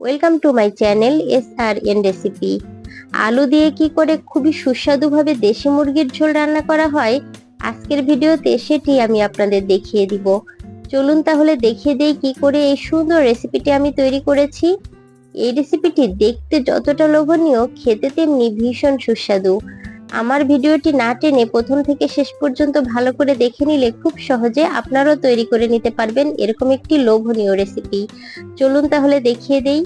Welcome to my channel S R N recipe আলু দিয়ে কি করে খুবই সুস্বাদুভাবে দেশি মুরগির ঝোল রান্না করা হয়, আজকের ভিডিওতে সেটি আমি আপনাদের দেখিয়ে দিব। চলুন তাহলে দেখিয়ে দেই কি করে এই সুন্দর রেসিপিটি আমি তৈরি করেছি। এই রেসিপিটি দেখতে যতটা লোভনীয়, খেতে তেমনি ভীষণ সুস্বাদু। আমার ভিডিওটি না টেনে প্রথম থেকে শেষ পর্যন্ত ভালো করে দেখে নিলে খুব সহজে আপনারাও তৈরি করে নিতে পারবেন এরকম একটি লোভনীয় রেসিপি চলুন তাহলে দেখিয়ে দেই।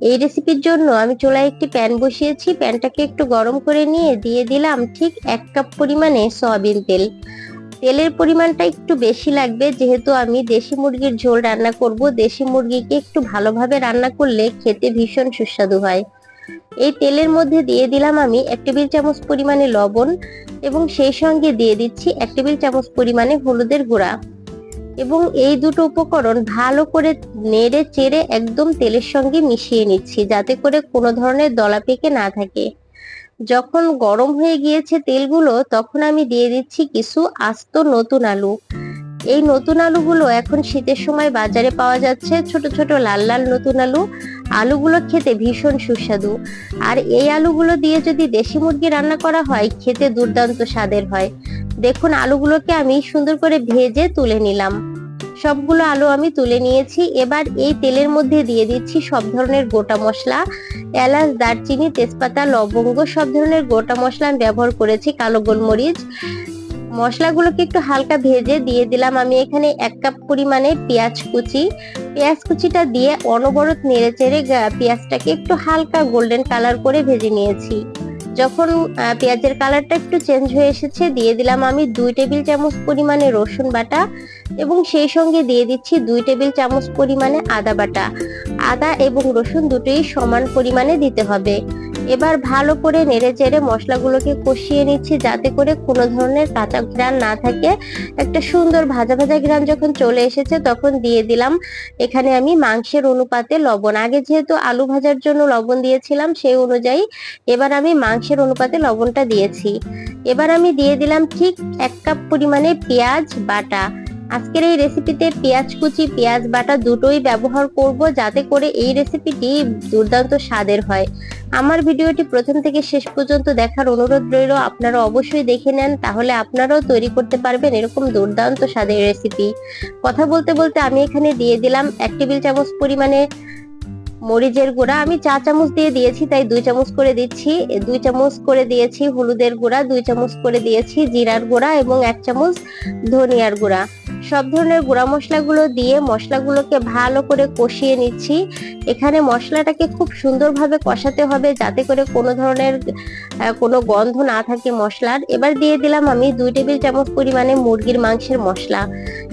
এই রেসিপির জন্য আমি চুলায় একটি প্যান বসিয়েছি। প্যানটাকে একটু গরম করে নিয়ে দিয়ে দিলাম ঠিক এক কাপ পরিমাণে সয়াবিন তেল। তেলের পরিমাণটা একটু বেশি লাগবে, যেহেতু আমি দেশি মুরগির ঝোল রান্না করব। দেশি মুরগিকে একটু ভালোভাবে রান্না করলে খেতে ভীষণ সুস্বাদু হয়। এই তেলের মধ্যে দিয়ে দিলাম আমি এক টেবিল চামচ পরিমাণে লবণ এবং সেই সঙ্গে দিয়ে দিচ্ছি এক টেবিল চামচ পরিমাণে হলুদের গুঁড়া। এবং এই দুটো উপকরণ ভালো করে নেড়ে চেড়ে একদম তেলের সঙ্গে মিশিয়ে নিচ্ছি যাতে করে কোনো ধরনের দলা পেকে না থাকে। যখন গরম হয়ে গিয়েছে তেলগুলো, তখন আমি দিয়ে দিচ্ছি কিছু আস্ত নতুন আলু। এই নতুন আলুগুলো এখন শীতের সময় বাজারে পাওয়া যাচ্ছে ছোট ছোট লাল লাল নতুন আলু। আলুগুলো খেতে ভীষণ সুস্বাদু। আর এই আলুগুলো দিয়ে যদি দেশি মুরগি রান্না করা হয়, খেতে দুর্দান্ত স্বাদের হয়। দেখুন, আলুগুলোকে আমি সুন্দর করে ভেজে তুলে নিলাম। সবগুলো আলু আমি তুলে নিয়েছি। এবার এই তেলের মধ্যে দিয়ে দিচ্ছি সব ধরনের গোটা মশলা। এলাচ, দারচিনি, তেজপাতা, লবঙ্গ, সব ধরনের গোটা মশলা আমি ব্যবহার করেছি কালো গোলমরিচ। মশলাগুলোকে একটু হালকা ভেজে দিয়ে দিলাম। আমি এখানে এক কাপ পরিমাণে পেঁয়াজ কুচি। পেঁয়াজ কুচিটা দিয়ে অনবরত নেড়ে চেড়ে পেঁয়াজটাকে একটু হালকা গোল্ডেন কালার করে ভেজে নিয়েছি। যখন পেঁয়াজের কালারটা একটু চেঞ্জ হয়ে এসেছে, দিয়ে দিলাম আমি দুই টেবিল চামচ পরিমাণে রসুন বাটা এবং সেই সঙ্গে দিয়ে দিচ্ছি দুই টেবিল চামচ পরিমাণে আদা বাটা। আদা এবং রসুন দুটোই সমান পরিমাণে দিতে হবে। এবার ভালো করে নেড়ে চেড়ে মশলাগুলোকে কষিয়ে নিচ্ছি, যাতে করে কোনো ধরনের কাঁচা ঘ্রাণ না থাকে। একটা সুন্দর ভাজা ভাজা ঘ্রাণ যখন চলে এসেছে, তখন দিয়ে দিলাম। এখানে আমি মাংসের অনুপাতে লবণ। আগে যেহেতু আলু ভাজার জন্য লবণ দিয়েছিলাম, সেই অনুযায়ী এবার আমি মাংসের অনুপাতে লবণটা দিয়েছি। এবার আমি দিয়ে দিলাম ঠিক এক কাপ পরিমাণে পেঁয়াজ বাটা। আজকের এই রেসিপিতে পেঁয়াজ কুচি, পেঁয়াজ বাটা দুটোই ব্যবহার করব যাতে করে এই রেসিপিটি দুর্দান্ত স্বাদের হয়। আমার ভিডিওটি প্রথম থেকে শেষ পর্যন্ত দেখার অনুরোধ রইল, আপনারা অবশ্যই দেখে নেন, তাহলে আপনারাও তৈরি করতে পারবেন এরকম দুর্দান্ত স্বাদের রেসিপি কথা বলতে বলতে আমি এখানে দিয়ে দিলাম এক টেবিল চামচ পরিমাণে মরিচের গুঁড়া। আমি চা চামচ দিয়ে দিয়েছি, তাই দুই চামচ করে দিচ্ছি। দুই চামচ করে দিয়েছি হলুদের গুঁড়া, দুই চামচ করে দিয়েছি জিরার গুঁড়া এবং এক চামচ ধনিয়ার গুঁড়া। সব ধরনের গুঁড়া মশলাগুলো দিয়ে মশলাগুলোকে ভালো করে কষিয়ে নিচ্ছি। এখানে মশলাটাকে খুব সুন্দরভাবে কষাতে হবে যাতে করে কোনো ধরনের কোনো গন্ধ না থাকে মশলার। এবার দিয়ে দিলাম আমি দুই টেবিল চামচ পরিমাণে মুরগির মাংসের মশলা।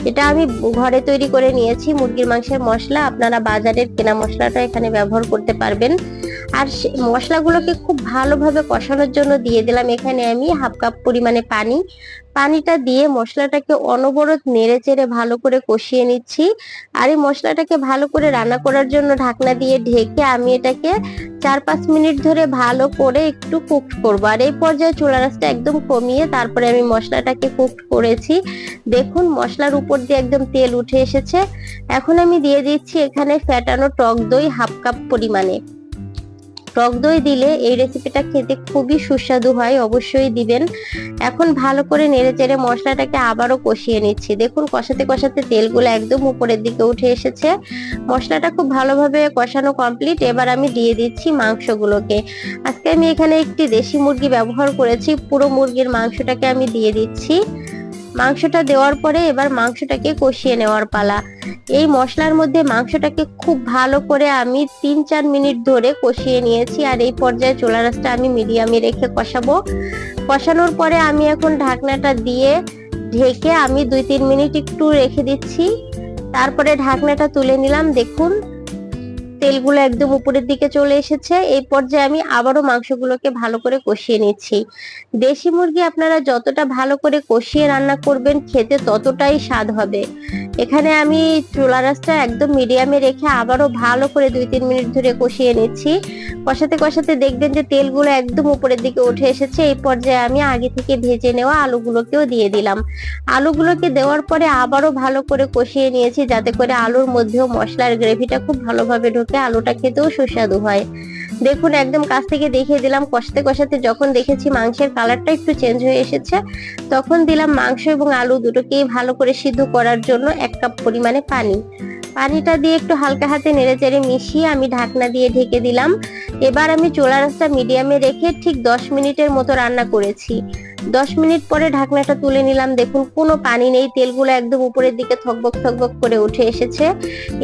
এটা আমি ঘরে তৈরি করে নিয়েছি মুরগির মাংসের মশলা। আপনারা বাজারের কেনা মশলাটা এখানে ব্যবহার করতে পারবেন। আর মশলাগুলোকে খুব ভালোভাবে কষানোর জন্য দিয়ে দিলাম। এখানে আমি হাফ কাপ পরিমাণে পানি। পানিটা দিয়ে মশলাটাকে অনবরত নেড়ে চেড়ে ভালো করে কষিয়ে নিচ্ছি। আর এই মশলাটাকে ভালো করে রান্না করার জন্য ঢাকনা দিয়ে ঢেকে আমি এটাকে চার পাঁচ মিনিট ধরে ভালো করে একটু কুক করব। আর এই পর্যায়ে চুলা রাসটা একদম কমিয়ে তারপরে আমি মশলাটাকে কুক করেছি। দেখুন মশলার উপর দিয়ে একদম তেল উঠে এসেছে। এখন আমি দিয়ে দিচ্ছি এখানে ফ্যাটানো টক দই হাফ কাপ পরিমাণে। টক দই দিলে এই রেসিপিটা খেতে খুবই সুস্বাদু হয়, অবশ্যই দিবেন। এখন ভালো করে নেড়ে চেড়ে মশলাটাকে আবারও কষিয়ে নিচ্ছি। দেখুন, কষাতে কষাতে তেলগুলো একদম উপরের দিকে উঠে এসেছে। মশলাটা খুব ভালোভাবে কষানো কমপ্লিট এবার আমি দিয়ে দিচ্ছি মাংসগুলোকে। আজকে আমি এখানে একটি দেশি মুরগি ব্যবহার করেছি। পুরো মুরগির মাংসটাকে আমি দিয়ে দিচ্ছি। মাংসটা দেওয়ার পরে এবার মাংসটাকে কষিয়ে নেওয়ার পালা। এই মশলার মধ্যে মাংসটাকে খুব ভালো করে আমি তিন চার মিনিট ধরে কষিয়ে নিয়েছি আর এই পর্যায়ে চোলা রাসটা আমি মিডিয়ামে রেখে কষাবো। কষানোর পরে আমি এখন ঢাকনাটা দিয়ে ঢেকে আমি দুই তিন মিনিট একটু রেখে দিচ্ছি। তারপরে ঢাকনাটা তুলে নিলাম। দেখুন তেলগুলো একদম উপরের দিকে চলে এসেছে। এই পর্যায়ে আমি আবারও মাংসগুলোকে ভালো করে কষিয়ে নিচ্ছি। দেশি মুরগি আপনারা যতটা ভালো করে কষিয়ে রান্না করবেন, খেতে ততটাই স্বাদ হবে। এখানে আমি চুলা রাসটা একদম মিডিয়ামে রেখে আবারও ভালো করে দুই তিন মিনিট ধরে কষিয়ে নিচ্ছি। কষাতে কষাতে দেখবেন যে তেলগুলো একদম উপরের দিকে উঠে এসেছে। এই পর্যায়ে আমি আগে থেকে ভেজে নেওয়া আলুগুলোকেও দিয়ে দিলাম। আলুগুলোকে দেওয়ার পরে আবারও ভালো করে কষিয়ে নিয়েছি যাতে করে আলুর মধ্যেও মশলার গ্রেভিটা খুব ভালোভাবে ঢোকে। আলুটা খেতেও সুস্বাদু হয়। দেখুন, একদম কাছ থেকে দেখিয়ে দিলাম। কষাতে কষাতে যখন দেখেছি মাংসের কালারটা একটু চেঞ্জ হয়ে এসেছে, তখন দিলাম মাংস এবং আলু দুটোকেই ভালো করে সিদ্ধ করার জন্য এক কাপ পরিমাণে পানি। পানিটা দিয়ে একটু হালকা হাতে নেড়ে চেড়ে মিশিয়ে আমি ঢাকনা দিয়ে ঢেকে দিলাম। এবার আমি চোলা রাস্তা মিডিয়ামে রেখে ঠিক দশ মিনিটের মতো রান্না করেছি। দশ মিনিট পরে ঢাকনাটা তুলে নিলাম। দেখুন, কোনো পানি নেই, তেলগুলো একদম উপরের দিকে থকবক থকবক করে উঠে এসেছে।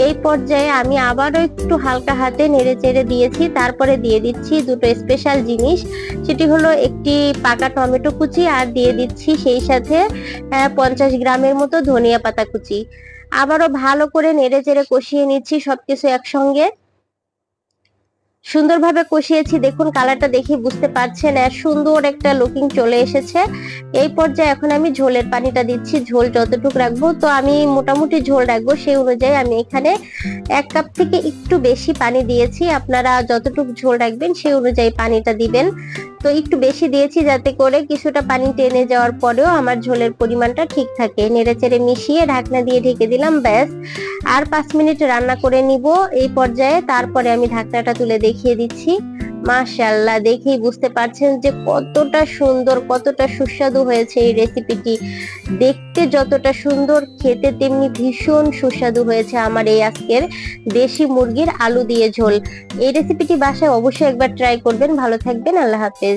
এই পর্যায়ে আমি আবারও একটু হালকা হাতে নেড়ে চেড়ে দিয়েছি, তারপরে দিয়ে দিচ্ছি দুটো স্পেশাল জিনিস। সেটি হলো একটি পাকা টমেটো কুচি আর দিয়ে দিচ্ছি সেই সাথে পঞ্চাশ গ্রামের মতো ধনিয়া পাতা কুচি। আবারও ভালো করে নেড়ে চেড়ে কষিয়ে নিচ্ছি সবকিছু একসঙ্গে। সুন্দরভাবে কষিয়েছি। দেখুন, কালারটা দেখে বুঝতে পারছেন আর সুন্দর একটা লুকিং চলে এসেছে। এই পর্যায়ে এখন আমি ঝোলের পানিটা দিচ্ছি। ঝোল যতটুকু রাখব, তো আমি মোটামুটি ঝোল রাখব, সেই অনুযায়ী আমি এখানে এক কাপ থেকে একটু বেশি পানি দিয়েছি। আপনারা যতটুকু ঝোল রাখবেন, সেই অনুযায়ী পানিটা দিবেন। তো একটু বেশি দিয়েছি যাতে করে কিছুটা পানি টেনে যাওয়ার পরেও আমার ঝোলের পরিমাণটা ঠিক থাকে। নেড়ে চেড়ে মিশিয়ে ঢাকনা দিয়ে ঢেকে দিলাম, ব্যাস। আর পাঁচ মিনিট রান্না করে নিব এই পর্যায়ে। তারপরে আমি ঢাকনাটা তুলে দেখিয়ে দিচ্ছি। মাশাল্লাহ দেখেই বুঝতে পারছেন যে কতটা সুন্দর, কতটা সুস্বাদু হয়েছে এই রেসিপিটি। দেখতে যতটা সুন্দর, খেতে তেমনি ভীষণ সুস্বাদু হয়েছে আমার এই আজকের দেশি মুরগির আলু দিয়ে ঝোল। এই রেসিপিটি বাসায় অবশ্যই একবার ট্রাই করবেন। ভালো থাকবেন, আল্লাহ হাফেজ।